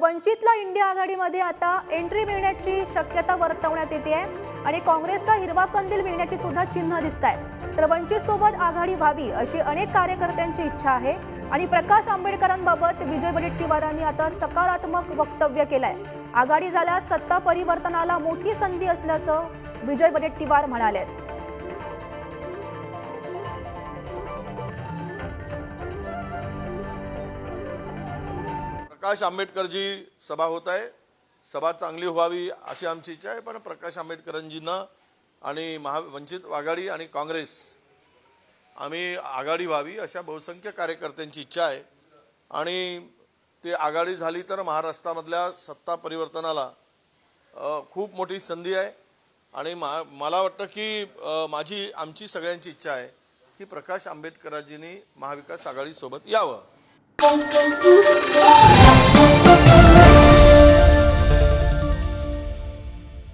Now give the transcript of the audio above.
वंचितला India आघाडीमध्ये आता entry मिळण्याची शक्यता वर्तवण्यात येते आहे. आणि काँग्रेसचा हिरवा कंदील मिळण्याची सुद्धा चिन्ह दिसत आहे तर वंचित सोबत आघाडी व्हावी अशी अनेक कार्यकर्त्यांची इच्छा आहे. आणि प्रकाश आंबेडकरांबाबत विजय वडेट्टीवारांनी आता सकारात्मक वक्तव्य केलंय. आघाडी झाल्यास सत्ता परिवर्तनाला मोठी संधी असल्याचं विजय वडेट्टीवार म्हणाले प्रकाश आंबेडकरजी सभा होत आहे. सभा चांगली व्हावी अशी आमची इच्छा आहे पण प्रकाश आंबेडकरांजीनं आणि महा वंचित आघाडी आणि काँग्रेस आम्ही आघाडी व्हावी अशा बहुसंख्य कार्यकर्त्यांची इच्छा आहे. आणि ती आघाडी झाली तर महाराष्ट्रामधल्या सत्ता परिवर्तनाला खूप मोठी संधी आहे. आणि मा मला वाटतं की माझी आमची सगळ्यांची इच्छा आहे की प्रकाश आंबेडकरांजींनी महाविकास आघाडीसोबत यावं.